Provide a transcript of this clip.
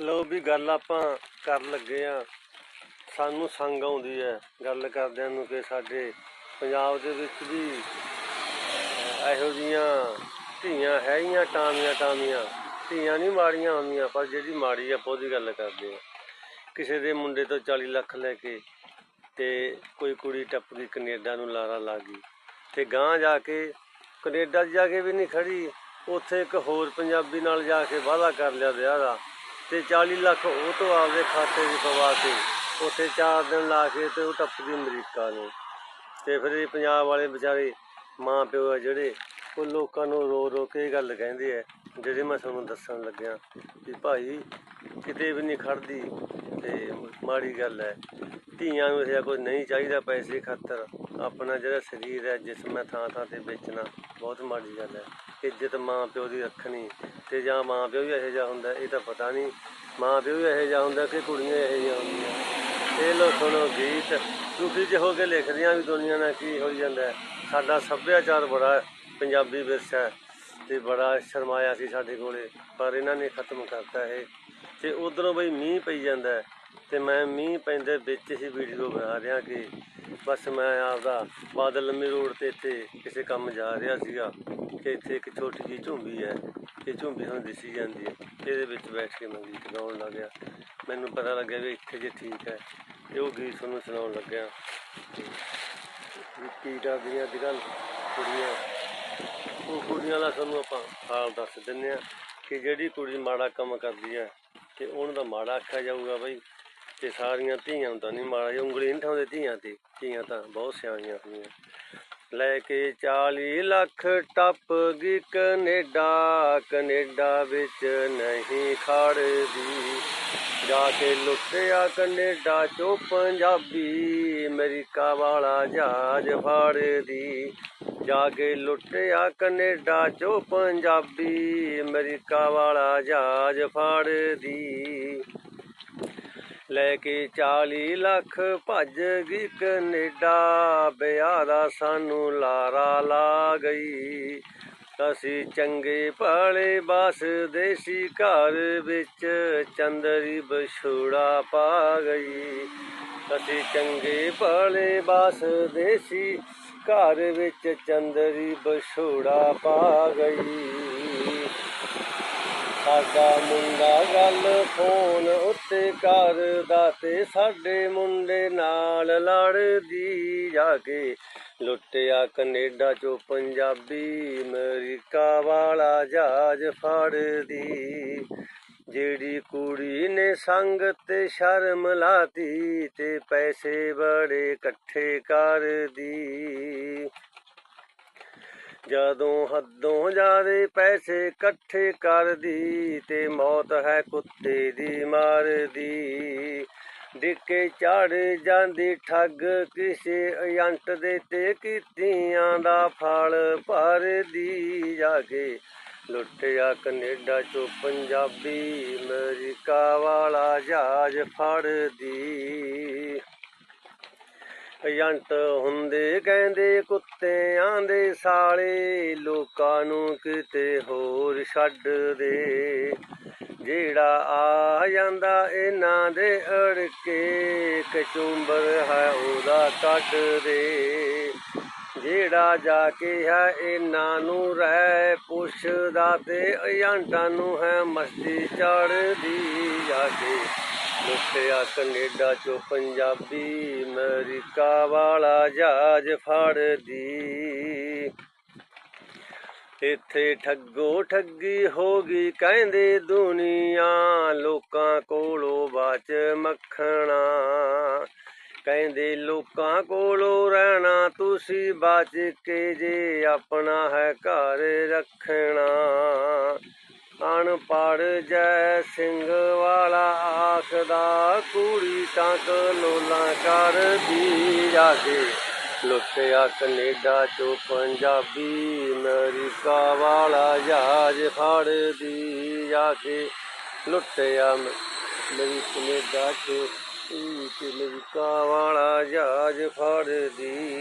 ਲੋ ਵੀ ਗੱਲ ਆਪਾਂ ਕਰਨ ਲੱਗੇ ਆ। ਸਾਨੂੰ ਸੰਗ ਆਉਂਦੀ ਹੈ ਗੱਲ ਕਰਦਿਆਂ ਨੂੰ ਕਿ ਸਾਡੇ ਪੰਜਾਬ ਦੇ ਵਿੱਚ ਵੀ ਇਹੋ ਜੀਆਂ ਧੀਆਂ ਹੈਗੀਆਂ ਟਾਮੀਆਂ ਟਾਮੀਆਂ ਧੀਆਂ ਨਹੀਂ ਮਾੜੀਆਂ ਹੁੰਦੀਆਂ, ਪਰ ਜਿਹੜੀ ਮਾੜੀ ਆ ਆਪਾਂ ਉਹਦੀ ਗੱਲ ਕਰਦੇ ਆ। ਕਿਸੇ ਦੇ ਮੁੰਡੇ ਤੋਂ 40 ਲੱਖ ਲੈ ਕੇ ਤੇ ਕੋਈ ਕੁੜੀ ਟੱਪ ਗਈ ਕੈਨੇਡਾ ਨੂੰ ਲਾਰਾ ਲਾ ਗਈ ਤੇ ਗਾਂ ਜਾ ਕੇ, ਕੈਨੇਡਾ 'ਚ ਜਾ ਕੇ ਵੀ ਨਹੀਂ ਖੜੀ, ਉੱਥੇ ਇੱਕ ਹੋਰ ਪੰਜਾਬੀ ਨਾਲ ਜਾ ਕੇ ਵਾਅਦਾ ਕਰ ਲਿਆ ਵਿਆਹ ਦਾ। ਤੇ 40 ਲੱਖ ਉਹ ਤੋਂ ਆਪਦੇ ਖਾਤੇ 'ਚ ਪਵਾ ਕੇ ਉੱਥੇ 4 ਦਿਨ ਲਾ ਕੇ ਤੇ ਉਹ ਟੱਪਦੀ ਅਮਰੀਕਾ ਨੂੰ। ਤੇ ਫਿਰ ਇਹ ਪੰਜਾਬ ਵਾਲੇ ਵਿਚਾਰੇ ਮਾਂ ਪਿਓ ਆ ਜਿਹੜੇ, ਉਹ ਲੋਕਾਂ ਨੂੰ ਰੋ ਰੋ ਕੇ ਇਹ ਗੱਲ ਕਹਿੰਦੇ ਆ ਜਿਹੜੇ ਮੈਂ ਤੁਹਾਨੂੰ ਦੱਸਣ ਲੱਗਿਆ ਵੀ ਭਾਈ ਕਿਤੇ ਵੀ ਨਹੀਂ ਖੜਦੀ ਤੇ ਮਾੜੀ ਗੱਲ ਹੈ ਧੀਆਂ ਨੂੰ ਇਹ ਕੁਝ ਨਹੀਂ ਚਾਹੀਦਾ ਪੈਸੇ ਖਾਤਰ। ਆਪਣਾ ਜਿਹੜਾ ਸਰੀਰ ਹੈ ਜਿਸਮ ਹੈ ਥਾਂ ਥਾਂ ਤੇ ਵੇਚਣਾ, ਬਹੁਤ ਮਾੜੀ ਗੱਲ ਹੈ ਇੱਜ਼ਤ ਮਾਂ ਪਿਓ ਦੀ ਰੱਖਣੀ ਤੇ ਜਾਂ ਮਾਂ ਪਿਓ ਵੀ ਇਹੋ ਜਿਹਾ ਹੁੰਦਾ, ਇਹ ਤਾਂ ਪਤਾ ਨਹੀਂ। ਮਾਂ ਪਿਓ ਵੀ ਇਹੋ ਜਿਹਾ ਹੁੰਦਾ ਕਿ ਕੁੜੀਆਂ ਇਹੋ ਜਿਹੀਆਂ ਹੁੰਦੀਆਂ। ਇਹ ਲੋ ਸੁਣੋ ਗੀਤ। ਦੁਖੀ 'ਚ ਹੋ ਕੇ ਲਿਖਦੀਆਂ ਵੀ ਦੁਨੀਆ ਨਾਲ ਕੀ ਹੋਈ ਜਾਂਦਾ ਸਾਡਾ ਸੱਭਿਆਚਾਰ ਬੜਾ ਪੰਜਾਬੀ ਵਿਰਸਾ ਹੈ ਤੇ ਬੜਾ ਸ਼ਰਮਾਇਆ ਸੀ ਸਾਡੇ ਕੋਲੇ, ਪਰ ਇਹਨਾਂ ਨੇ ਖਤਮ ਕਰਤਾ ਇਹ। ਤੇ ਉਧਰੋਂ ਬਈ ਮੀਂਹ ਪਈ ਜਾਂਦਾ ਹੈ, ਤੇ ਮੈਂ ਮੀਂਹ ਪੈਂਦੇ ਵਿੱਚ ਹੀ ਵੀਡੀਓ ਬਣਾ ਰਿਹਾ ਕਿ ਬਸ ਮੈਂ ਆਪਦਾ ਬਾਦਲ ਲੰਮੀ ਰੋਡ ਤੇ ਇੱਥੇ ਕਿਸੇ ਕੰਮ ਜਾ ਰਿਹਾ ਸੀਗਾ, ਕਿ ਇੱਥੇ ਇੱਕ ਛੋਟੀ ਜਿਹੀ ਝੁੰਬੀ ਹੈ, ਇਹ ਝੁੰਬੀ ਹੁਣ ਦਿਸੀ ਜਾਂਦੀ ਹੈ। ਇਹਦੇ ਵਿੱਚ ਬੈਠ ਕੇ ਮੈਂ ਗੀਤ ਗਾਉਣ ਲੱਗਿਆ। ਮੈਨੂੰ ਪਤਾ ਲੱਗਿਆ ਵੀ ਇੱਥੇ ਜੇ ਠੀਕ ਹੈ, ਤੇ ਉਹ ਗੀਤ ਤੁਹਾਨੂੰ ਸੁਣਾਉਣ ਲੱਗਿਆ। ਵੀ ਕੀ ਅੱਜ ਕੱਲ੍ਹ ਕੁੜੀਆਂ। ਕੁੜੀਆਂ ਦਾ ਤੁਹਾਨੂੰ ਆਪਾਂ ਹਾਲ ਦੱਸ ਦਿੰਨੇ ਆ ਕਿ ਜਿਹੜੀ ਕੁੜੀ ਮਾੜਾ ਕੰਮ ਕਰਦੀ ਹੈ ਤੇ ਉਹਨੂੰ ਤਾਂ ਮਾੜਾ ਆਖਿਆ ਜਾਊਗਾ ਬਈ ਤੇ ਸਾਰੀਆਂ ਧੀਆਂ ਨੂੰ ਤਾਂ ਨਹੀਂ ਮਾੜਾ ਜਿਹਾ ਉਂਗਲੀ ਨਹੀਂ ਠਾਉਂਦੇ ਧੀਆਂ ਤੇ, ਧੀਆਂ ਤਾਂ ਬਹੁਤ ਸਿਆਣੀਆਂ ਹੁੰਦੀਆਂ। ਲੈ ਕੇ 40 ਲੱਖ ਟੱਪ ਗਈ ਕੈਨੇਡਾ ਕੈਨੇਡਾ ਵਿੱਚ ਨਹੀਂ ਖੜਦੀ। ਜਾ ਕੇ ਲੁੱਟਿਆ ਕੈਨੇਡਾ ਚੋਂ ਪੰਜਾਬੀ, ਅਮਰੀਕਾ ਵਾਲਾ ਜਹਾਜ਼ ਫੜਦੀ। ਜਾ ਕੇ ਲੁੱਟਿਆ ਕੈਨੇਡਾ ਚੋਂ ਪੰਜਾਬੀ, ਅਮਰੀਕਾ ਵਾਲਾ ਜਹਾਜ਼ ਫੜਦੀ ਲੈ ਕੇ 40 ਲੱਖ ਭੱਜ ਗਈ ਕੈਨੇਡਾ ਵਿਆਹ ਦਾ ਸਾਨੂੰ ਲਾਰਾ ਲਾ ਗਈ। ਅਸੀਂ ਚੰਗੇ ਭਲੇ ਬਾਸ ਦੇਸੀ ਘਰ ਵਿੱਚ ਚੰਦਰੀ ਬਛੂੜਾ ਪਾ ਗਈ। ਅਸੀਂ ਚੰਗੇ ਭਲੇ ਬਸ ਦੇਸੀ ਘਰ ਵਿੱਚ ਚੰਦਰੀ ਬਛੂੜਾ ਪਾ ਗਈ। ਸਾਡਾ ਮੁੰਡਾ ਗੱਲ ਫੋਨ ਉੱਤੇ ਕਰਦਾ ਤੇ ਸਾਡੇ ਮੁੰਡੇ ਨਾਲ ਲੜਦੀ ਜਾ ਕੇ। ਲੁੱਟਿਆ ਕੈਨੇਡਾ ਚੋਂ ਪੰਜਾਬੀ, ਅਮਰੀਕਾ ਵਾਲਾ ਜਹਾਜ਼ ਫੜਦੀ। ਜਿਹੜੀ ਕੁੜੀ ਨੇ ਸੰਗ ਤੇ ਸ਼ਰਮ ਲਾਤੀ ਤੇ ਪੈਸੇ ਬੜੇ ਇਕੱਠੇ ਕਰਦੀ ਜਦੋਂ ਹੱਦੋਂ ਜ਼ਿਆਦੇ ਪੈਸੇ ਇਕੱਠੇ ਕਰਦੀ ਤੇ ਮੌਤ ਹੈ ਕੁੱਤੇ ਦੀ ਮਾਰਦੀ ਡਿੱਕੇ ਚੜ ਜਾਂਦੀ, ਠੱਗ ਕਿਸੇ ਏਜੰਟ ਦੇ ਤੇ ਕੀਤੀਆਂ ਦਾ ਫਲ ਭਰਦੀ ਜਾ ਕੇ ਲੁੱਟਿਆ ਕੈਨੇਡਾ ਚੋਂ ਪੰਜਾਬੀ, ਅਮਰੀਕਾ ਵਾਲਾ ਜਹਾਜ਼ ਫੜਦੀ। ਏਜੰਟ ਹੁੰਦੇ ਕਹਿੰਦੇ ਕੁੱਤਿਆਂ ਦੇ ਸਾਲੇ, ਲੋਕਾਂ ਨੂੰ ਕਿਤੇ ਹੋਰ ਛੱਡ ਦੇ। ਜਿਹੜਾ ਆ ਜਾਂਦਾ ਇਹਨਾਂ ਦੇ ਅੜਕੇ ਕਚੁੰਬਰ ਹੈ ਉਹਦਾ ਕੱਢ ਦੇ। ਜਿਹੜਾ ਜਾ ਕੇ ਹੈ, ਇਹਨਾਂ ਨੂੰ ਰਹਿ ਪੁੱਛਦਾ ਤੇ ਏਜੰਟਾਂ ਨੂੰ ਹੈ ਮਸਤੀ ਚੜਦੀ ਜਾ ਕੇ। ਲੁੱਟਿਆ ਕੈਨੇਡਾ ਚੋਂ ਪੰਜਾਬੀ, ਅਮਰੀਕਾ ਵਾਲਾ ਜਹਾਜ਼ ਫੜਦੀ। ਇੱਥੇ ਠੱਗੋ ਠੱਗੀ ਹੋ ਗਈ, ਕਹਿੰਦੇ ਦੁਨੀਆ ਲੋਕਾਂ ਕੋਲੋਂ ਬਾਚ ਮੱਖਣ ਕਹਿੰਦੇ ਲੋਕਾਂ ਕੋਲੋਂ ਰਹਿਣਾ ਤੁਸੀਂ ਬਚ ਕੇ ਜੇ ਆਪਣਾ ਹੈ ਘਰ ਰੱਖਣਾ। ਅਨਪੜ ਜੈ ਸਿੰਘ ਵਾਲਾ ਆਖਦਾ, ਕੁੜੀ ਤਾਂ ਕਲੋਲਾ ਕਰਦੀ ਜਾ। ਲੁੱਟਿਆ ਕੈਨੇਡਾ ਚੋਂ ਪੰਜਾਬੀ, ਅਮਰੀਕਾ ਵਾਲਾ ਜਹਾਜ਼ ਫੜਦੀ ਜਾ। ਕੇ ਲੁੱਟਿਆ ਮੇਰੀ ਕੈਨੇਡਾ ਚੋਂ ਅਮਰੀਕਾ ਵਾਲਾ ਜਹਾਜ਼ ਫੜਦੀ